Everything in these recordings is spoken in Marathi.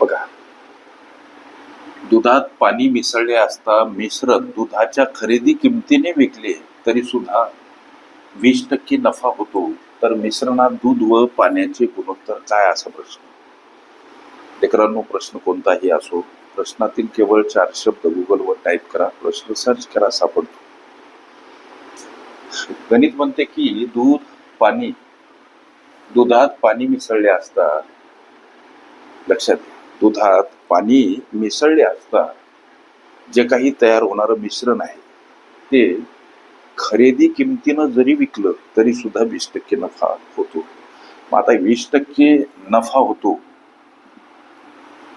बघा. दुधात पाणी मिसळले असता मिश्रण दुधाच्या खरेदी किमतीने विकले तरी सुद्धा वीस टक्के नफा होतो. तर मिश्रणात दूध व पाण्याचे गुणोत्तर काय असा प्रश्न? लेकरांनो प्रश्न कोणताही असो प्रश्नातील केवळ चार शब्द गुगलवर टाईप करा प्रश्न सर्च करा सापडतो. गणित म्हणते की दूध पाणी दुधात पाणी मिसळले असता लक्षात घ्या. दुधात पाणी मिसळले असता जे काही तयार होणारं मिश्रण आहे ते खरेदी किमतीनं जरी विकलं तरी सुद्धा वीस टक्के नफा होतो. मग आता वीस टक्के नफा होतो.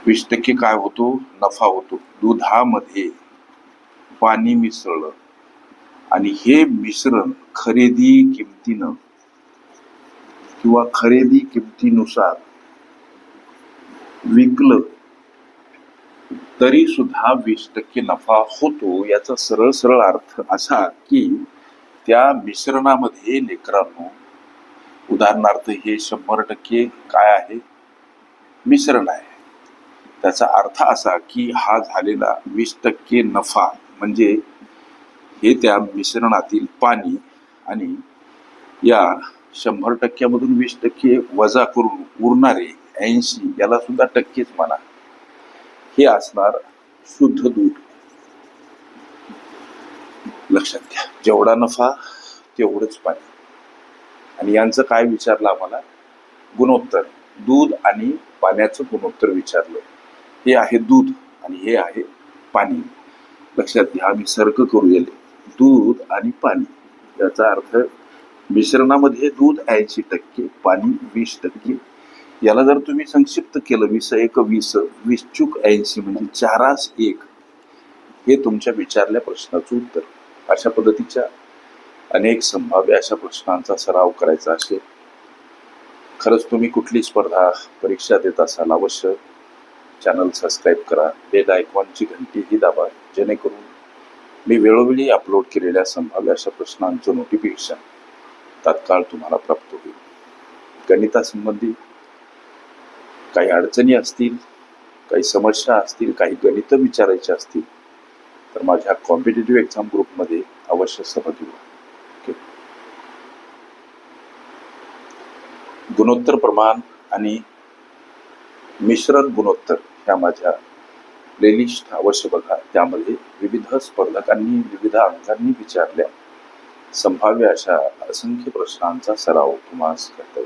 वीस टक्के काय होतो? नफा होतो. दुधामध्ये पाणी मिसळलं आणि हे मिश्रण खरेदी किमतीनं किंवा खरेदी किमतीनुसार विकलं तरी सुद्धा वीस टक्के नफा होतो याचा सरळ सरळ अर्थ असा की त्या मिश्रणामध्ये लेकरांनो उदाहरणार्थ हे शंभर टक्के काय आहे? मिश्रण आहे. त्याचा अर्थ असा की हा झालेला वीस टक्के नफा म्हणजे हे त्या मिश्रणातील पाणी आणि या शंभर टक्क्यामधून वीस टक्के वजा करून उरणारे ऐंशी याला सुद्धा टक्केच म्हणा. हे असणार शुद्ध दूध. लक्षात घ्या. जेवढा नफा तेवढंच पाणी. आणि यांचं काय विचारलं आम्हाला? गुणोत्तर. दूध आणि पाण्याचं गुणोत्तर विचारलं. हे आहे दूध आणि हे आहे पाणी. लक्षात घ्या आम्ही सर्क करू गेले दूध आणि पाणी. याचा अर्थ मिश्रणामध्ये दूध ऐंशी टक्के पाणी वीस टक्के याला जर तुम्ही संक्षिप्त केलं वीस एक वीस वीस चूक ऐंशी म्हणजे चारास एक हे तुमच्या विचारल्या प्रश्नाचं उत्तर अशा पद्धतीच्या अनेक संभाव्य अशा प्रश्नांचा सराव करायचा असेल. खरंच तुम्ही कुठली स्पर्धा परीक्षा देत असाल अवश्य चॅनल सबस्क्राईब करा. बेल आयकॉनची घंटी ही दाबा जेणेकरून मी वेळोवेळी अपलोड केलेल्या संभाव्य अशा प्रश्नांचं नोटिफिकेशन तात्काळ तुम्हाला प्राप्त होईल. गणितासंबंधी काही अडचणी असतील काही समस्या असतील काही गणितं विचारायची असतील तर माझ्या कॉम्पिटेटिव्ह एक्झाम ग्रुपमध्ये अवश्य सहभागी व्हा. ओके गुणोत्तर प्रमाण आणि मिश्रण गुणोत्तर ह्या माझ्या प्लेलिस्ट अवश्य बघा. त्यामध्ये विविध स्पर्धकांनी विविध अंकांनी विचारल्या. संभाव्य अशा असंख्य प्रश्नांचा सराव तुम्हाला करता